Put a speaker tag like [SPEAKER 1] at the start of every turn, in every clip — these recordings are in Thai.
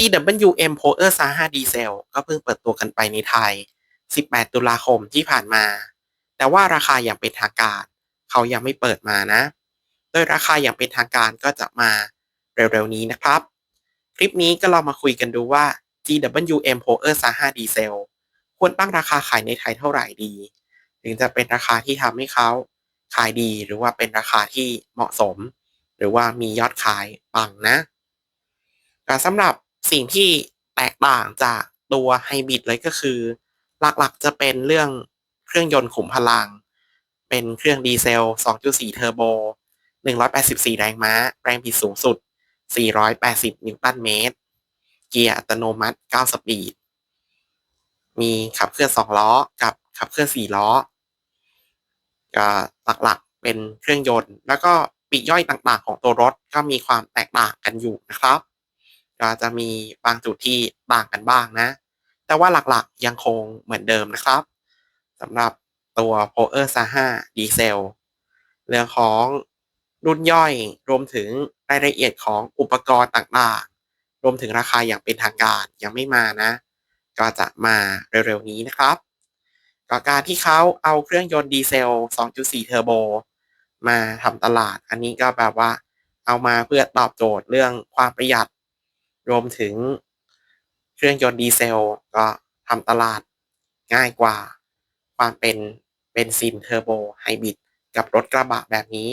[SPEAKER 1] GWM Power Saha Diesel ก็เพิ่งเปิดตัวกันไปในไทย 18 ตุลาคมที่ผ่านมา แต่ว่าราคาอย่างเป็นทางการ เขายังไม่เปิดมานะ โดยราคาอย่างเป็นทางการก็จะมาเร็วๆนี้นะครับ คลิปนี้ก็ลองมาคุยกันดูว่า GWM Power Saha Diesel ควรตั้งราคาขายในไทยเท่าไหร่ดี ถึงจะเป็นราคาที่ทำให้เขาขายดีหรือว่าเป็นราคาที่เหมาะสม หรือว่ามียอดขายปังนะแต่สำหรับ สิ่งที่แตกต่างจากตัวไฮบริดเลยก็คือ หลักๆจะเป็นเรื่องเครื่องยนต์ขุมพลัง เป็นเครื่องดีเซล 2.4 เทอร์โบ 184 แรงม้า แรงบิดสูงสุด 480 นิวตันเมตร เกียร์อัตโนมัติ 9 สปีด มีขับเคลื่อน 2 ล้อ กับขับเคลื่อน 4 ล้อก็หลักๆเป็นเครื่องยนต์ แล้วก็ปีกย่อยต่างๆ ของตัวรถก็มีความแตกต่างกันอยู่นะครับ ก็จะมีบางจุดที่ต่างกันบ้างนะ แต่ว่าหลักๆยังคงเหมือนเดิมนะครับสำหรับตัว p o e r Saha Diesel เรื่องของรุ่นย่อยรวมถึงรายละเอียดของอุปกรณ์ต่างๆ รวมถึงราคาอย่างเป็นทางการยังไม่มานะ ก็จะมาเร็วๆนี้นะครับก็การที่เขาเอาเครื่องยนต์ดีเซล 2.4 เทอร์โบ มาทำตลาด อันนี้ก็แบบว่าเอามาเพื่อตอบโจทย์เรื่องความประหยัด รวมถึงเครื่องยนต์ดีเซลก็ทำตลาดง่ายกว่า ความเป็นเบนซินเทอร์โบไฮบริดกับรถกระบะแบบนี้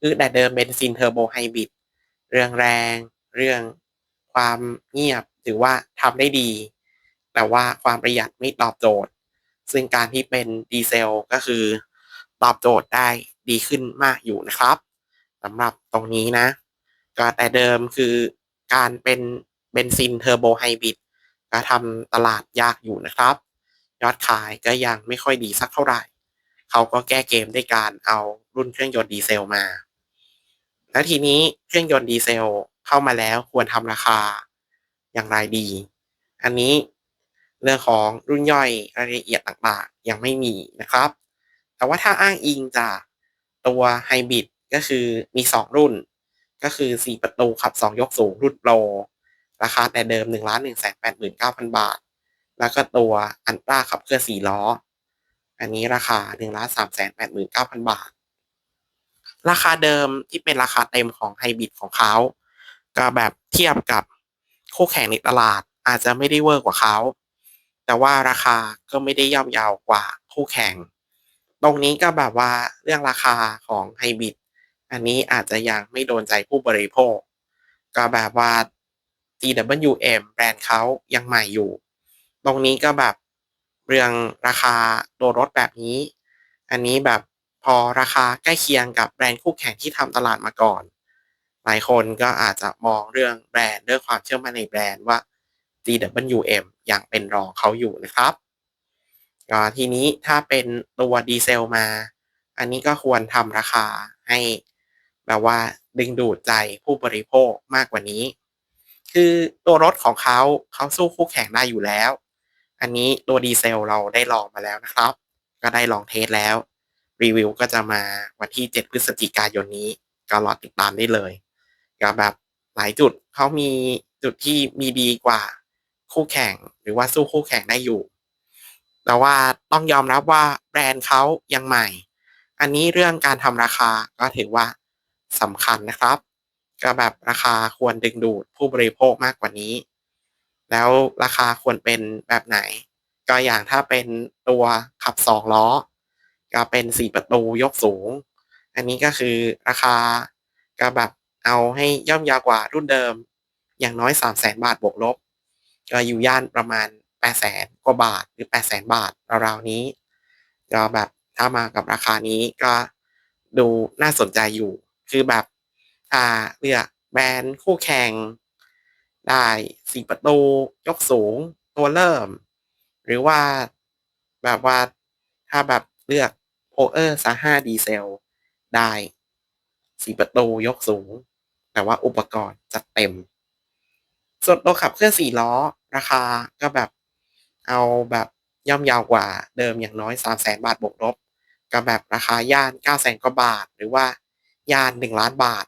[SPEAKER 1] คือแต่เดิมเบนซินเทอร์โบไฮบริดเรื่องแรง เรื่องความเงียบถือว่าทำได้ดี แต่ว่าความประหยัดไม่ตอบโจทย์ ซึ่งการที่เป็นดีเซลก็คือ ตอบโจทย์ได้ดีขึ้นมากอยู่นะครับสำหรับตรงนี้นะก็แต่เดิมคือ การเป็นเบนซินเทอร์โบไฮบริดก็ทำตลาดยากอยู่นะครับ ยอดขายก็ยังไม่ค่อยดีสักเท่าไหร่ เขาก็แก้เกมด้วยการเอารุ่นเครื่องยนต์ดีเซลมา แล้วทีนี้เครื่องยนต์ดีเซลเข้ามาแล้วควรทำราคาอย่างไรดี อันนี้เรื่องของรุ่นย่อยรายละเอียดต่างๆ ยังไม่มีนะครับ แต่ว่าถ้าอ้างอิงจากตัวไฮบริดก็คือมี 2 รุ่น ก็คือ 4 ประตูขับ 2 ยกสูงรุ่นโปร ราคาแต่เดิม 1 1 8 9 0 0 0 บาท แล้วก็ตัวอันต้าขับเคลื่อน4ล้อ อันนี้ราคา 1 3 8 9 0 0 0 บาท ราคาเดิมที่เป็นราคาเต็มของไฮบริดของเขา ก็แบบเทียบกับคู่แข่งในตลาดอาจจะไม่ได้เวอร์กว่าเขา แต่ว่าราคาก็ไม่ได้ย่อมยาวกว่าคู่แข่ง ตรงนี้ก็แบบว่าเรื่องราคาของไฮบริด อันนี้อาจจะยังไม่โดนใจผู้บริโภค ก็แบบว่า GWM แบรนด์เขายังใหม่อยู่ ตรงนี้ก็แบบเรื่องราคาตัวรถแบบนี้ อันนี้แบบพอราคาใกล้เคียงกับแบรนด์คู่แข่งที่ทำตลาดมาก่อน หลายคนก็อาจจะมองเรื่องแบรนด์เรื่องความเชื่อมั่นในแบรนด์ว่า GWM ยังเป็นรองเขาอยู่นะครับก็ทีนี้ถ้าเป็นตัวดีเซลมา อันนี้ก็ควรทำราคาให้ แบบว่าดึงดูดใจผู้บริโภคมากกว่านี้ คือตัวรถของเขาเขาสู้คู่แข่งได้อยู่แล้ว อันนี้ตัวดีเซลเราได้ลองมาแล้วนะครับ ก็ได้ลองเทสแล้ว รีวิวก็จะมาวันที่ 7 พฤศจิกายนนี้ ก็รอติดตามได้เลยก็แบบหลายจุดเขามีจุดที่มีดีกว่าคู่แข่งหรือว่าสู้คู่แข่งได้อยู่ แต่ว่าต้องยอมรับว่าแบรนด์เขายังใหม่ อันนี้เรื่องการทำราคาก็ถือว่า สำคัญนะครับ ก็แบบราคาควรดึงดูดผู้บริโภคมากกว่านี้ แล้วราคาควรเป็นแบบไหน ก็อย่างถ้าเป็นตัวขับสองล้อ ก็เป็นสี่ประตูยกสูง อันนี้ก็คือราคาก็แบบเอาให้ย่อมยาวกว่ารุ่นเดิม อย่างน้อย3 0 0แสนบาทบวกลบ ก็อยู่ย่านประมาณ8 0 0แสนกว่าบาทหรือ8 0 0แสนบาทราวๆนี้ ก็แบบถ้ามากับราคานี้ก็ดูน่าสนใจอยู่ คือแบบ อ่าเลือกแบรนด์คู่แข่ง ได้สี่ประตูยกสูงตัวเริ่ม หรือว่าแบบว่าถ้าแบบเลือกโพเออร์ซาห้าดีเซล ได้สี่ประตูยกสูง แต่ว่าอุปกรณ์จัดเต็ม ส่วนตัวขับเคลื่อนสี่ล้อ ราคาก็แบบเอาแบบย่อมยาวกว่าเดิมอย่างน้อยสามแสนบาทบวกลบก็แบบราคาย่านเก้าแสนกว่าบาท หรือว่า ยานหนึ่งล้านบาท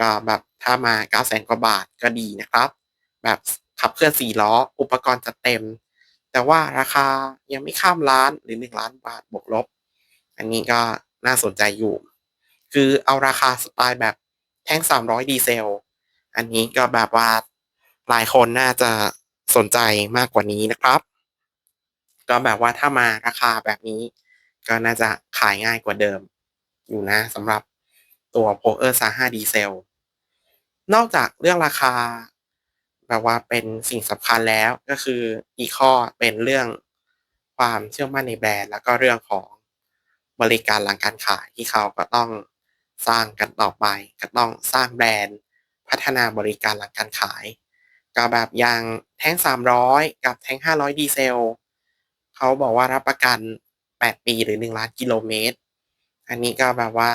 [SPEAKER 1] ก็แบบถ้ามาเก้าแสนกว่าบาทก็ดีนะครับ แบบขับเคลื่อน4ล้อ อุปกรณ์จัดเต็ม แต่ว่าราคายังไม่ข้ามล้านหรือ 1 ล้านบาทบวกลบ อันนี้ก็น่าสนใจอยู่ คือเอาราคาสไตล์แบบแท่ง 300 ดีเซล อันนี้ก็แบบว่าหลายคนน่าจะสนใจมากกว่านี้นะครับ ก็แบบว่าถ้ามาราคาแบบนี้ ก็น่าจะขายง่ายกว่าเดิม อยู่นะสำหรับ ตัว p o เ e r 5ดีเซล นอกจากเรื่องราคาแบบว่าเป็นสิ่งสำคัญแล้วก็คืออีกข้อเป็นเรื่องความเชื่อมั่นในแบรนด์ แล้วก็เรื่องของบริการหลังการขายที่เขาก็ต้องสร้างกันต่อไป ก็ต้องสร้างแบรนด์ พัฒนาบริการหลังการขายก็แบบอย่างแท้ง 300 กับแท้ง 500 ดีเซล เขาบอกว่ารับประกัน 8 ปีหรือ 1 ล้านกิโลเมตร อันนี้ก็แบบว่า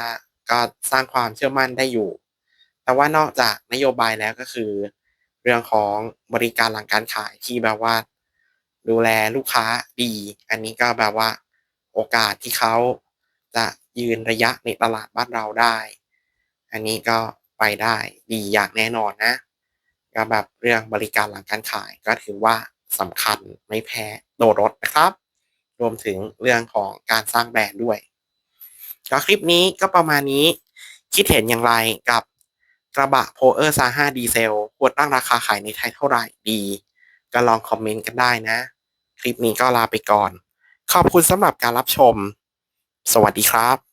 [SPEAKER 1] ก็สร้างความเชื่อมั่นได้อยู่ แต่ว่านอกจากนโยบายแล้วก็คือ เรื่องของบริการหลังการขายที่แบบว่า ดูแลลูกค้าดี อันนี้ก็แบบว่าโอกาสที่เขาจะยืนระยะในตลาดบ้านเราได้ อันนี้ก็ไปได้ดีอย่างแน่นอนนะก็แบบเรื่องบริการหลังการขายก็ถือว่าสำคัญไม่แพ้โดรถนะครับ รวมถึงเรื่องของการสร้างแบรนด์ด้วย ก็คลิปนี้ก็ประมาณนี้ คิดเห็นอย่างไรกับกระบะโพเ e r 5ดีเซลควรตั้งราคาขายในไทยเท่าไหร่ดี ก็ลองคอมเมนต์กันได้นะ คลิปนี้ก็ลาไปก่อน ขอบคุณสำหรับการรับชม สวัสดีครับ